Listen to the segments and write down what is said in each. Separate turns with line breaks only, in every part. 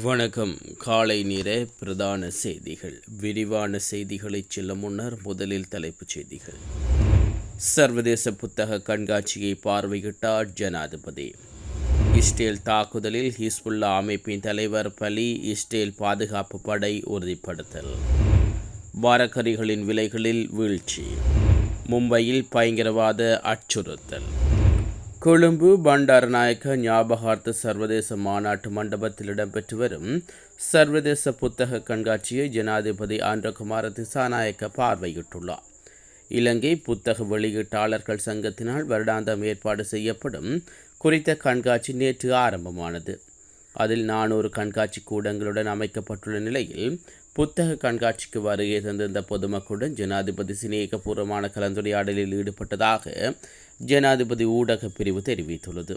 வணக்கம். காலை நேர பிரதான செய்திகள். விரிவான செய்திகளைச் செல்ல முன்னர் முதலில் தலைப்புச் செய்திகள். சர்வதேச புத்தக கண்காட்சியை பார்வையிட்டார் ஜனாதிபதி. இஸ்ரேல் தாக்குதலில் ஹிஸ்புல்லா அமைப்பின் தலைவர் பலி இஸ்ரேல் பாதுகாப்பு படை உறுதிப்படுத்தல். வாரக்கரிகளின் விலைகளில் வீழ்ச்சி. மும்பையில் பயங்கரவாத அச்சுறுத்தல். கொழும்பு பண்டாரநாயக்க ஞாபகார்த்த சர்வதேச மாநாட்டு மண்டபத்தில் இடம்பெற்று வரும் சர்வதேச புத்தக கண்காட்சியை ஜனாதிபதி ஆந்திரகுமார திசாநாயக்க பார்வையிட்டுள்ளார். இலங்கை புத்தக வெளியீட்டாளர்கள் சங்கத்தினால் வருடாந்தம் ஏற்பாடு செய்யப்படும் குறித்த கண்காட்சி நேற்று ஆரம்பமானது. அதில் நானூறு கண்காட்சி கூடங்களுடன் அமைக்கப்பட்டுள்ள நிலையில் புத்தக கண்காட்சிக்கு வருகை தந்திருந்த பொதுமக்களுடன் ஜனாதிபதி சிநேகபூர்வமான கலந்துரையாடலில் ஈடுபட்டதாக ஜனாதிபதி ஊடக பிரிவு தெரிவித்துள்ளது.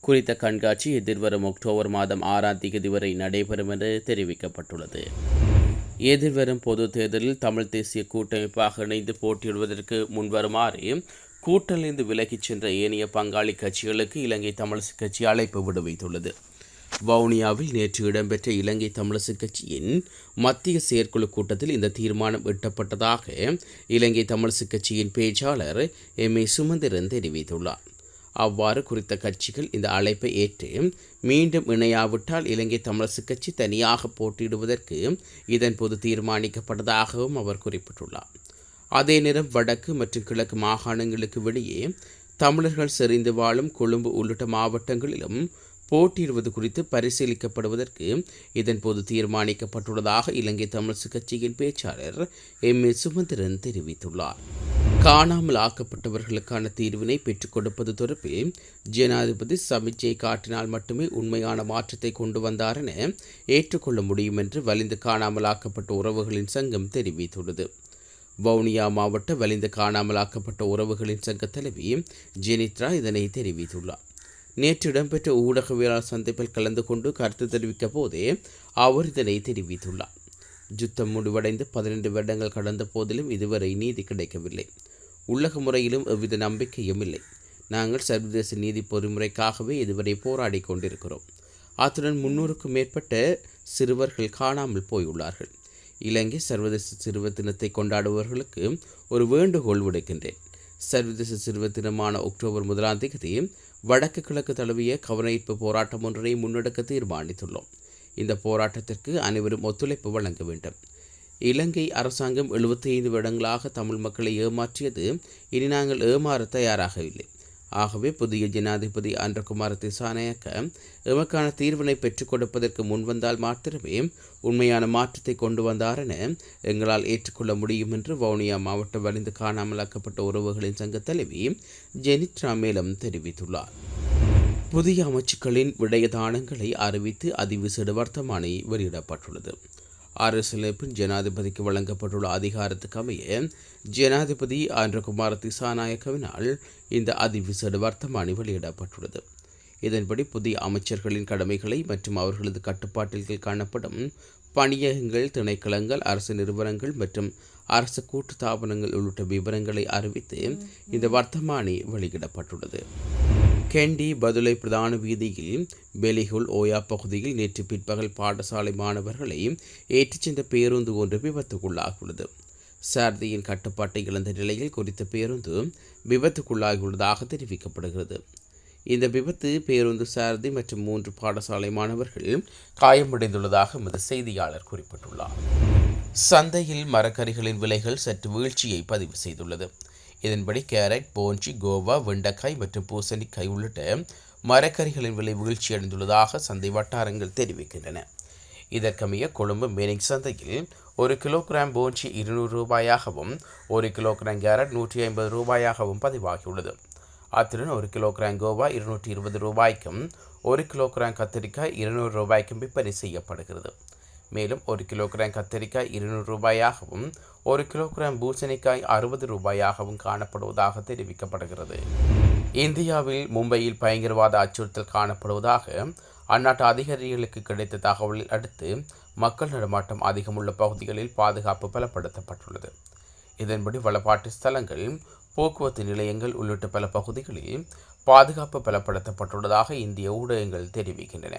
குறித்த கண்காட்சி எதிர்வரும் அக்டோபர் மாதம் ஆறாம் தேதி வரை நடைபெறும் என்று தெரிவிக்கப்பட்டுள்ளது. எதிர்வரும் பொது தேர்தலில் தமிழ் தேசிய கூட்டமைப்பாக இணைந்து போட்டியிடுவதற்கு முன்வருமாறு கூட்டணிந்து விலகிச் சென்ற ஏனைய பங்காளி கட்சிகளுக்கு இலங்கை தமிழ் கட்சி அழைப்பு விடுவித்துள்ளது. வவுனியாவில் நேற்று இடம்பெற்ற இலங்கை தமிழரசு கட்சியின் மத்திய செயற்குழு கூட்டத்தில் இந்த தீர்மானம் எட்டப்பட்டதாக இலங்கை தமிழரசு கட்சியின் பேச்சாளர் எம் ஏ சுமந்திரன் தெரிவித்துள்ளார். அவ்வாறு குறித்த கட்சிகள் இந்த அழைப்பை ஏற்று மீண்டும் இணையாவிட்டால் இலங்கை தமிழரசு கட்சி தனியாக போட்டியிடுவதற்கு இதன் போது தீர்மானிக்கப்பட்டதாகவும் அவர் குறிப்பிட்டுள்ளார். அதே நேரம் வடக்கு மற்றும் கிழக்கு மாகாணங்களுக்கு வெளியே தமிழர்கள் செறிந்து வாழும் கொழும்பு உள்ளிட்ட மாவட்டங்களிலும் போட்டியிடுவது குறித்து பரிசீலிக்கப்படுவதற்கு இதன்போது தீர்மானிக்கப்பட்டுள்ளதாக இலங்கை தமிழ்ச்சி கட்சியின் பேச்சாளர் எம். ஏ. சுமந்திரன் தெரிவித்துள்ளார். காணாமல் ஆக்கப்பட்டவர்களுக்கான தீர்வினை பெற்றுக் கொடுப்பது தொடர்பில் ஜனாதிபதி சமிச்சை காட்டினால் மட்டுமே உண்மையான மாற்றத்தை கொண்டு வந்தார் என ஏற்றுக்கொள்ள முடியும் என்று வலிந்து காணாமல் ஆக்கப்பட்ட உறவுகளின் சங்கம் தெரிவித்துள்ளது. வவுனியா மாவட்ட வலிந்து காணாமலாக்கப்பட்ட உறவுகளின் சங்க தலைவி ஜெனித்ரா இதனை தெரிவித்துள்ளார். நேற்று இடம்பெற்ற ஊடகவியலாளர் சந்திப்பில் கலந்து கொண்டு கருத்து தெரிவிக்க போதே அவர் இதனை தெரிவித்துள்ளார். யுத்தம் முடிவடைந்து பதினெண்டு வருடங்கள் கடந்த போதிலும் இதுவரை நீதி கிடைக்கவில்லை. உலக முறையிலும் எவ்வித நம்பிக்கையும் இல்லை. நாங்கள் சர்வதேச நீதி பொறிமுறைக்காகவே இதுவரை போராடி கொண்டிருக்கிறோம். அத்துடன் முன்னூறுக்கும் மேற்பட்ட சிறுவர்கள் காணாமல் போயுள்ளார்கள். இலங்கை சர்வதேச சிறுவர் தினத்தை கொண்டாடுபவர்களுக்கு ஒரு வேண்டுகோள் விடுக்கின்றேன். சர்வதேச சிறுவர் தினமான அக்டோபர் முதலாம் தேதி வடக்கு கிழக்கு தழுவிய கவனஈர்ப்பு போராட்டம் ஒன்றினை முன்னெடுக்க தீர்மானித்துள்ளோம். இந்த போராட்டத்திற்கு அனைவரும் ஒத்துழைப்பு வழங்க வேண்டும். இலங்கை அரசாங்கம் எழுபத்தி ஐந்து வருடங்களாக தமிழ் மக்களை ஏமாற்றியது இனி நாங்கள் ஏமாற தயாராகவில்லை. ஆகவே புதிய ஜனாதிபதி அன்றகுமார் திசாநாயக்க எமக்கான தீர்வினை பெற்றுக் கொடுப்பதற்கு முன்வந்தால் மாத்திரமே உண்மையான மாற்றத்தை கொண்டு வந்தார் என எங்களால் ஏற்றுக்கொள்ள முடியும் என்று வவுனியா மாவட்டம் வலிந்து காணாமலாக்கப்பட்ட உறவுகளின் சங்க தலைவி ஜெனித்ரா மேலும் தெரிவித்துள்ளார். புதிய அமைச்சுக்களின் விடயதானங்களை அறிவித்து அதிவிசேட வர்த்தமானி வெளியிடப்பட்டுள்ளது. அரசியலமைப்பின் ஜனாதிபதிக்கு வழங்கப்பட்டுள்ள அதிகாரத்துக்கு அமைய ஜனாதிபதி ஆந்திரகுமார் திசாநாயக்கவினால் இந்த அதிவிசேட வர்த்தமானி வெளியிடப்பட்டுள்ளது. இதன்படி புதிய அமைச்சர்களின் கடமைகளை மற்றும் அவர்களது கட்டுப்பாட்டில் காணப்படும் பணியகங்கள் திணைக்களங்கள் அரசு நிறுவனங்கள் மற்றும் அரசு கூட்டு தாபனங்கள் உள்ளிட்ட விவரங்களை அறிவித்து இந்த வர்த்தமானி வெளியிடப்பட்டுள்ளது. கெண்டி பதுளை பிரதான வீதியில் பெலிகுல் ஓயா பகுதியில் நேற்று பிற்பகல் பாடசாலை மாணவர்களை ஏற்றிச் சென்ற பேருந்து ஒன்று விபத்துக்குள்ளாகியுள்ளது. சாரதியின் கட்டுப்பாட்டை இழந்த நிலையில் குறித்த பேருந்து விபத்துக்குள்ளாகியுள்ளதாக தெரிவிக்கப்படுகிறது. இந்த விபத்து பேருந்து சாரதி மற்றும் மூன்று பாடசாலை மாணவர்கள் காயமடைந்துள்ளதாக எமது செய்தியாளர் குறிப்பிட்டுள்ளார். சந்தையில் மரக்கறிகளின் விலைகள் சற்று வீழ்ச்சியை பதிவு செய்துள்ளது. இதன்படி கேரட் போஞ்சி கோவா வெண்டைக்காய் மற்றும் பூசணிக்காய் உள்ளிட்ட மரக்கறிகளின் விலை வீழ்ச்சியடைந்துள்ளதாக சந்தை வட்டாரங்கள் தெரிவிக்கின்றன. இதற்கமைய கொழும்பு மீனிங் சந்தையில் ஒரு கிலோகிராம் போஞ்சி இருநூறு ரூபாயாகவும் ஒரு கிலோகிராம் கேரட் நூற்றி ஐம்பது ரூபாயாகவும் பதிவாகியுள்ளது. அத்துடன் ஒரு கிலோகிராம் கோவா இருநூற்றி இருபது ரூபாய்க்கும் ஒரு கிலோகிராம் கத்திரிக்காய் இருநூறு ரூபாய்க்கும் விற்பனை செய்யப்படுகிறது. மேலும் ஒரு கிலோகிராம் கத்திரிக்காய் இருநூறு ரூபாயாகவும் ஒரு கிலோகிராம் பூசணிக்காய் அறுபது ரூபாயாகவும் காணப்படுவதாக தெரிவிக்கப்படுகிறது. இந்தியாவில் மும்பையில் பயங்கரவாத அச்சுறுத்தல் காணப்படுவதாக அந்நாட்டு அதிகாரிகளுக்கு கிடைத்த தகவலில் அடுத்து மக்கள் நடமாட்டம் அதிகமுள்ள பகுதிகளில் பாதுகாப்பு பலப்படுத்தப்பட்டுள்ளது. இதன்படி வளப்பாட்டு ஸ்தலங்கள் போக்குவரத்து நிலையங்கள் உள்ளிட்ட பல பகுதிகளில் பாதுகாப்பு பலப்படுத்தப்பட்டுள்ளதாக இந்திய ஊடகங்கள் தெரிவிக்கின்றன.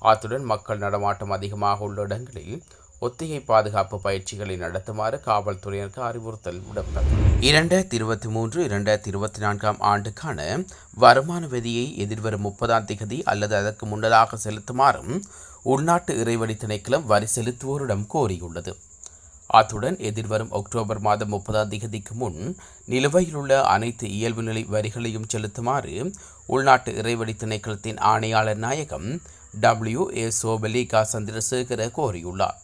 அத்துடன் மக்கள் நடமாட்டம் அதிகமாக உள்ள இடங்களில் ஒத்திகை பாதுகாப்பு பயிற்சிகளை நடத்துமாறு காவல்துறையினருக்கு அறிவுறுத்தல் விடப்பட்டது. இரண்டாயிரத்தி இருபத்தி மூன்று இரண்டாயிரத்தி இருபத்தி நான்காம் ஆண்டுக்கான வருமான விதியை எதிர்வரும் முப்பதாம் திகதி அல்லது அதற்கு முன்னதாக செலுத்துமாறும் உள்நாட்டு இறைவழி திணைக்களம் வரி செலுத்துவோரிடம் கோரியுள்ளது. அத்துடன் எதிர்வரும் அக்டோபர் மாதம் முப்பதாம் திகதிக்கு முன் நிலுவையில் உள்ள அனைத்து இயல்பு நிலை வரிகளையும் செலுத்துமாறு உள்நாட்டு இறைவழி திணைக்களத்தின் ஆணையாளர் நாயகம் டபிள்யூ ஏ சோபலிகா சந்திரசேகர கோரியுள்ளார்.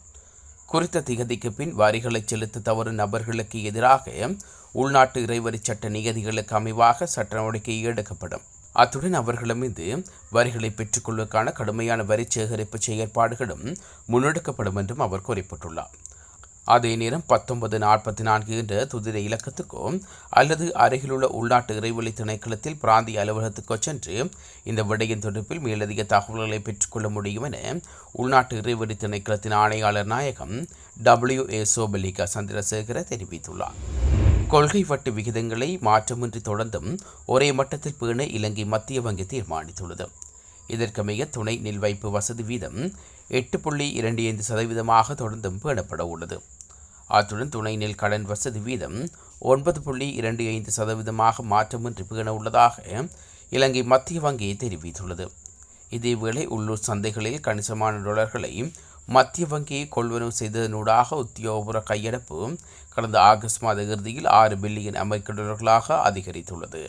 குறித்த திகதிக்கு பின் வரிகளை செலுத்த தவறும் நபர்களுக்கு எதிராக உள்நாட்டு இறைவரி சட்ட நிகதிகளுக்கு அமைவாக சட்ட நடவடிக்கை எடுக்கப்படும். அத்துடன் அவர்கள் மீது வரிகளை பெற்றுக்கொள்வதற்கான கடுமையான வரி சேகரிப்பு செயற்பாடுகளும் முன்னெடுக்கப்படும் என்றும் அவர் குறிப்பிட்டுள்ளார். அதே நேரம் பத்தொன்பது நாற்பத்தி நான்கு என்ற துதிரை இலக்கத்துக்கோ அல்லது அருகிலுள்ள உள்நாட்டு இறைவழி திணைக்களத்தில் பிராந்திய அலுவலகத்துக்கோ சென்று இந்த விடயம் தொடர்பில் மேலதிக தகவல்களை பெற்றுக்கொள்ள முடியும் என உள்நாட்டு இறைவழி திணைக்களத்தின் ஆணையாளர் நாயகம் டபிள்யூ ஏ சோபலிகா சந்திரசேகர தெரிவித்துள்ளார். கொள்கை வட்டு விகிதங்களை மாற்றமின்றி தொடர்ந்தும் ஒரே மட்டத்தில் பேண இலங்கை மத்திய வங்கி தீர்மானித்துள்ளது. இதற்கமைய துணை நில் வைப்பு வசதி வீதம் எட்டு புள்ளி இரண்டு ஐந்து சதவீதமாக தொடர்ந்தும் பேணப்பட உள்ளது. அத்துடன் துணை நெல் கடன் வசதி வீதம் ஒன்பது புள்ளி இரண்டு ஐந்து சதவீதமாக மாற்றமின்றி பேண உள்ளதாக இலங்கை மத்திய வங்கி தெரிவித்துள்ளது. இதேவேளை உள்ளூர் சந்தைகளில் கணிசமான டொலர்களை மத்திய வங்கி கொள்வனவு செய்ததனூடாக உத்தியோகபூர்வ கையெடுப்பு கடந்த ஆகஸ்ட் மாத இறுதியில் ஆறு பில்லியன் அமெரிக்க டாலர்களாக அதிகரித்துள்ளது.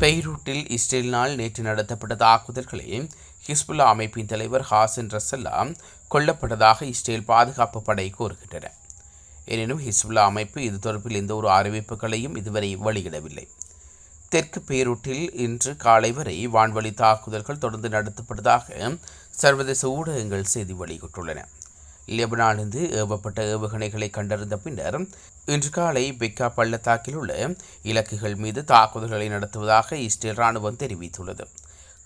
பெய்ரூட்டில் இஸ்ரேலினால் நேற்று நடத்தப்பட்ட தாக்குதல்களில் ஹிஸ்புல்லா அமைப்பின் தலைவர் ஹாசன் ரசல்லா கொல்லப்பட்டதாக இஸ்ரேல் பாதுகாப்பு படை கூறுகின்றன. எனினும் ஹிஸ்புல்லா அமைப்பு இது தொடர்பில் எந்த ஒரு அறிவிப்புகளையும் இதுவரை வெளியிடவில்லை. தெற்கு பேரூட்டில் இன்று காலை வரை வான்வழி தாக்குதல்கள் தொடர்ந்து நடத்தப்பட்டதாக சர்வதேச ஊடகங்கள் செய்தி வெளியிட்டுள்ளன. லெபனானிலிருந்து ஏவப்பட்ட ஏவுகணைகளை கண்டறிந்த பின்னர் இன்று காலை பெக்கா பள்ளத்தாக்கில் உள்ள இலக்குகள் மீது தாக்குதல்களை நடத்துவதாக இஸ்ரேல் ராணுவம் தெரிவித்துள்ளது.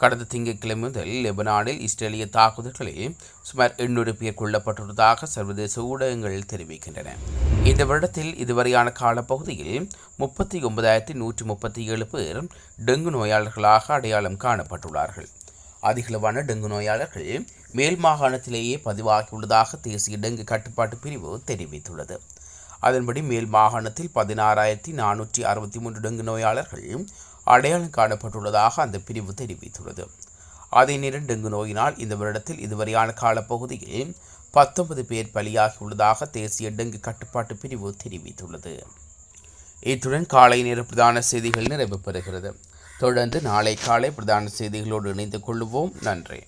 கடந்த திங்கட்கிழமை முதல் லெபனானில் இஸ்ரேலிய தாக்குதல்களில் சுமார் எண்ணூறு பேர் கொல்லப்பட்டுள்ளதாக சர்வதேச ஊடகங்கள் தெரிவிக்கின்றன. இந்த வருடத்தில் இதுவரையான காலப்பகுதியில் முப்பத்தி ஒன்பதாயிரத்தி நூற்றி முப்பத்தி ஏழு பேர் டெங்கு நோயாளர்களாக அடையாளம் காணப்பட்டுள்ளார்கள். அதிகளவான டெங்கு நோயாளர்கள் மேல் மாகாணத்திலேயே பதிவாகியுள்ளதாக தேசிய டெங்கு கட்டுப்பாட்டு பிரிவு தெரிவித்துள்ளது. அதன்படி மேல் மாகாணத்தில் பதினாறாயிரத்தி நானூற்றி அறுபத்தி மூன்று டெங்கு நோயாளர்கள் அடையாளம் காணப்பட்டுள்ளதாக அந்த பிரிவு தெரிவித்துள்ளது. அதே நேரம் டெங்கு நோயினால் இந்த வருடத்தில் இதுவரையான காலப்பகுதியில் பத்தொன்பது பேர் பலியாகியுள்ளதாக தேசிய டெங்கு கட்டுப்பாட்டு பிரிவு தெரிவித்துள்ளது. இத்துடன் காலை நேர பிரதான செய்திகள் நிறைவு பெறுகிறது. தொடர்ந்து நாளை காலை பிரதான செய்திகளோடு இணைந்து கொள்வோம். நன்றி.